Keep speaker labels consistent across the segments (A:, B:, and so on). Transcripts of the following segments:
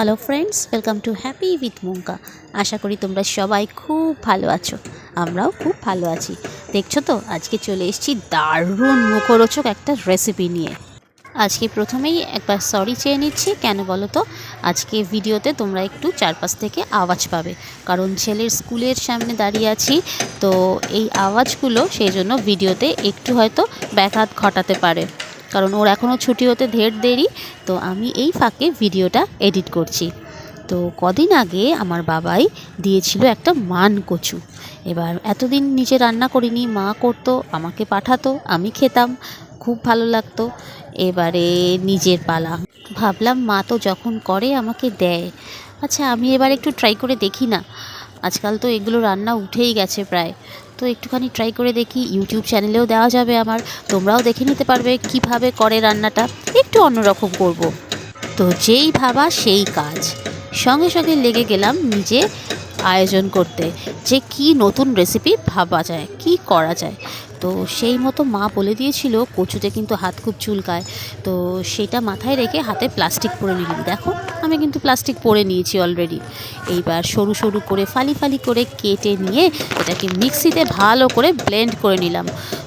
A: Hello friends welcome to happy with Munka আশা করি তোমরা সবাই খুব ভালো আছো। আমরাও খুব ভালো আছি। দেখছ তো? আজকে চলে এসেছি দারুণ মুখরোচক একটা রেসিপি নিয়ে। আজকে প্রথমেই একবার সরি চেয়ে নিচ্ছি। কেন বলো তো? আজকে ভিডিওতে তোমরা একটু চারপাশ থেকে আওয়াজ পাবে। কারণ ছেলের স্কুলের সামনে দাঁড়িয়ে আছি, তো এই আওয়াজগুলো সেই জন্য ভিডিওতে একটু হয়তো ব্যাঘাত ঘটাতে পারে। কারণ ওর এখনও ছুটি হতে ঢের দেরি, তো আমি এই ফাঁকে ভিডিওটা এডিট করছি। তো কদিন আগে আমার বাবাই দিয়েছিল একটা মান কচু। এবার এতদিন নিজে রান্না করিনি, মা করতো, আমাকে পাঠাতো, আমি খেতাম, খুব ভালো লাগতো। এবারে নিজের পালা। ভাবলাম মা তো যখন করে আমাকে দেয়। আচ্ছা আমি এবার একটু ট্রাই করে দেখি না। আজকাল তো এগুলো রান্না উঠেই গেছে প্রায়। তো একটুখানি ট্রাই করে দেখি ইউটিউব চ্যানেলেও দেওয়া যাবে আমার। তোমরাও দেখে নিতে পারবে কীভাবে করে রান্নাটা। একটু অন্যরকম করব। তো যেই ভাবা সেই কাজ। সঙ্গে সঙ্গে লেগে গেলাম নিজে আয়োজন করতে। যে কি নতুন রেসিপি ভাবা যায়, কি করা যায়। তো সেই মতো মা বলে দিয়েছিল, কচুতে কিন্তু হাত খুব চুলকায়। তো সেটা মাথায় রেখে হাতে প্লাস্টিক পরে নিলাম দেখো, আমি কিন্তু প্লাস্টিক পরে নিয়েছি অলরেডি এইবার সরু সরু করে ফালি ফালি করে কেটে নিয়ে এটাকে মিক্সিতে ভালো করে ব্লেন্ড করে নিলাম।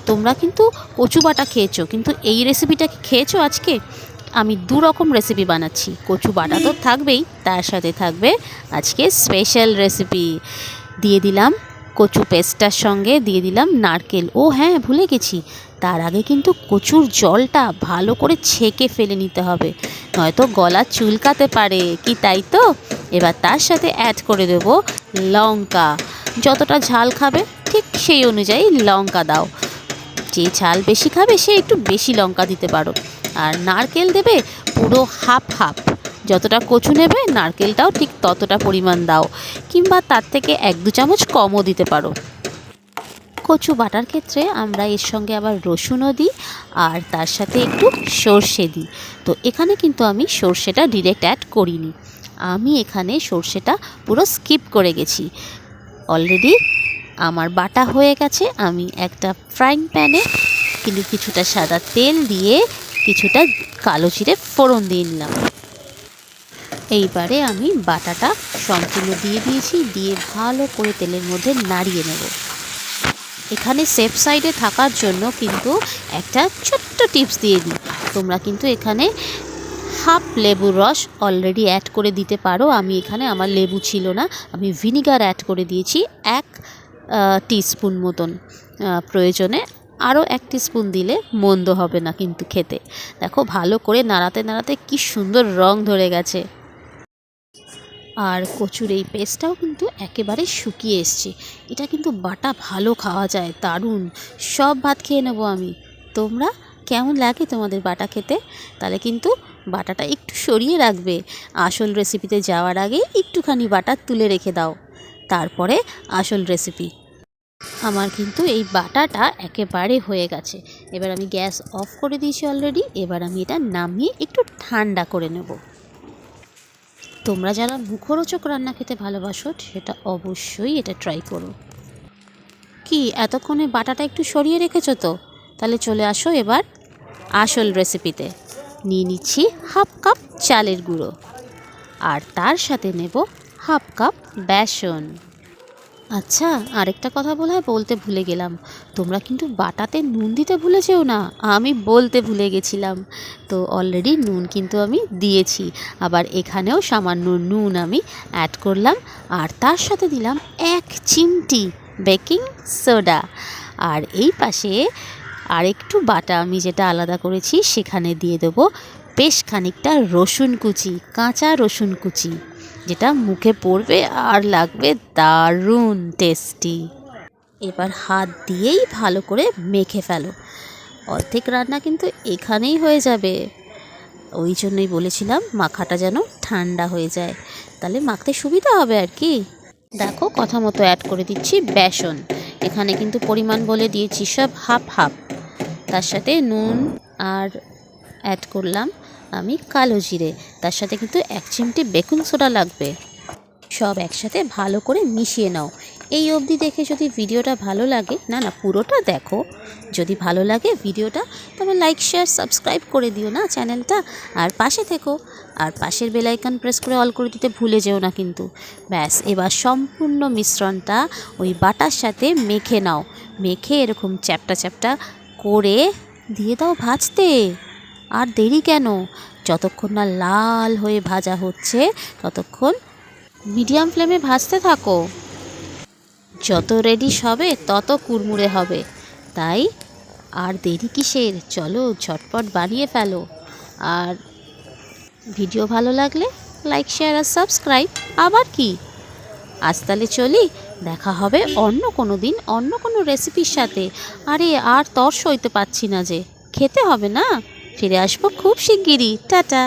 A: তোমরা কিন্তু কচু বাটা খেয়েছো, কিন্তু এই রেসিপিটা খেয়েছো আজকে? আমি দু রকম রেসিপি বানাচ্ছি। কচু বাটা তো থাকবেই, তার সাথে থাকবে আজকে স্পেশাল রেসিপি দিয়ে দিলাম কচু পেস্টটার সঙ্গে দিয়ে দিলাম নারকেল। ও হ্যাঁ ভুলে গেছি। তার আগে কিন্তু কচুর জলটা ভালো করে ছেঁকে ফেলে নিতে হবে। নয়তো গলা চুলকাতে পারে, কি তাই তো? এবার তার সাথে অ্যাড করে দেব লঙ্কা। যতটা ঝাল খাবে, ঠিক সেই অনুযায়ী লঙ্কা দাও। যে ঝাল বেশি খাবে, সে একটু বেশি লঙ্কা দিতে পারো। আর নারকেল দেবে পুরো হাফ হাফ যতটা কচু নেবে, নারকেলটাও ঠিক ততটা পরিমাণ দাও। কিংবা তার থেকে এক দু চামচ কমও দিতে পারো। কচু বাটার ক্ষেত্রে আমরা এর সঙ্গে আবার রসুনও দিই, আর তার সাথে একটু সর্ষে দিই। তো এখানে কিন্তু আমি সর্ষেটা ডিরেক্ট অ্যাড করিনি। আমি এখানে সর্ষেটা পুরো স্কিপ করে গেছি। অলরেডি আমার বাটা হয়ে গেছে। আমি একটা ফ্রাইং প্যানে কিন্তু কিছুটা সাদা তেল দিয়ে কিছুটা কালো জিরে ফোড়ন দিয়ে নিলাম। এইবারে আমি বাটাটা সম্পূর্ণ দিয়ে দিয়েছি, দিয়ে ভালো করে তেলের মধ্যে নাড়িয়ে নেব। এখানে সেফ সাইডে থাকার জন্য কিন্তু একটা ছোট্ট টিপস দিয়ে দিই। তোমরা কিন্তু এখানে হাফ লেবুর রস অলরেডি অ্যাড করে দিতে পারো। আমি এখানে আমার লেবু ছিল না, আমি ভিনিগার অ্যাড করে দিয়েছি এক টিস্পুন মতন। প্রয়োজনে আরও এক স্পুন দিলে মন্দ হবে না কিন্তু খেতে। দেখো ভালো করে নাড়াতে নাড়াতে কি সুন্দর রং ধরে গেছে। আর কচুর এই পেস্টটাও কিন্তু একেবারে শুকিয়ে এসছে। এটা কিন্তু বাটা ভালো খাওয়া যায়, দারুণ। সব ভাত খেয়ে নেব আমি। তোমরা কেমন লাগে তোমাদের বাটা খেতে? তাহলে কিন্তু বাটাটা একটু সরিয়ে রাখবে। আসল রেসিপিতে যাওয়ার আগে একটুখানি বাটা তুলে রেখে দাও। তারপরে আসল রেসিপি আমার কিন্তু এই বাটাটা একেবারে হয়ে গেছে। এবার আমি গ্যাস অফ করে দিয়েছি অলরেডি এবার আমি এটা নামিয়ে একটু ঠান্ডা করে নেব। তোমরা যারা মুখরোচক রান্না খেতে ভালোবাসো, সেটা অবশ্যই এটা ট্রাই করো। কি, এতক্ষণে বাটাটা একটু সরিয়ে রেখেছো তো? তাহলে চলে আসো এবার আসল রেসিপিতে নিয়ে নিচ্ছি হাফ কাপ চালের গুঁড়ো। আর তার সাথে নেব হাফ কাপ বেসন। আচ্ছা আরেকটা কথা বলা বলতে ভুলে গেলাম। তোমরা কিন্তু বাটাতে নুন দিতে ভুলে যেও না, আমি বলতে ভুলে গেছিলাম। তো অলরেডি নুন কিন্তু আমি দিয়েছি, আবার এখানেও সামান্য নুন আমি অ্যাড করলাম, আর তার সাথে দিলাম এক চিমটি বেকিং সোডা আর এই পাশে আরেকটু বাটা আমি যেটা আলাদা করেছি, সেখানে দিয়ে দেবো বেশ খানিকটা রসুন কুচি, কাঁচা রসুন কুচি। যেটা মুখে পড়বে আর লাগবে দারুণ টেস্টি এবার হাত দিয়েই ভালো করে মেখে ফেলো। অর্ধেক রান্না কিন্তু এখানেই হয়ে যাবে। ওই জন্যই বলেছিলাম মাখাটা যেন ঠান্ডা হয়ে যায়। তাহলে মাখতে সুবিধা হবে আর কি? দেখো কথা মতো অ্যাড করে দিচ্ছি বেসন। এখানে কিন্তু পরিমাণ বলে দিয়েছি সব হাফ হাফ তার সাথে নুন আর অ্যাড করলাম আমি কালো জিরে, তার সাথে কিন্তু এক চিমটি বেকিং সোডা লাগবে। সব একসাথে ভালো করে মিশিয়ে নাও। এই অবধি দেখে যদি ভিডিওটা ভালো লাগে, না না, পুরোটা দেখো। যদি ভালো লাগে ভিডিওটা, তবে লাইক শেয়ার সাবস্ক্রাইব করে দিও না চ্যানেলটা। আর পাশে থেকো। আর পাশের বেলাইকন প্রেস করে অল করে দিতে ভুলে যেও না কিন্তু। ব্যাস, এবার সম্পূর্ণ মিশ্রণটা ওই বাটার সাথে মেখে নাও। মেখে এরকম চ্যাপটা চ্যাপটা করে দিয়ে দাও ভাজতে। আর দেরি কেন? যতক্ষণ না লাল হয়ে ভাজা হচ্ছে, ততক্ষণ মিডিয়াম ফ্লেমে ভাজতে থাকো। যত রেডি হবে তত কুড়মুড়ে হবে। তাই আর দেরি কিসের? চলো ঝটপট বানিয়ে ফেলো। আর ভিডিও ভালো লাগলে লাইক, শেয়ার আর সাবস্ক্রাইব। আবার কি? আজ তাহলে চলি, দেখা হবে অন্য কোনো দিন, অন্য কোনো রেসিপির সাথে। আরে, আর তর সইতে পাচ্ছি না যে। খেতে হবে না? ফিরে আসব খুব শিগগিরই। টাটা।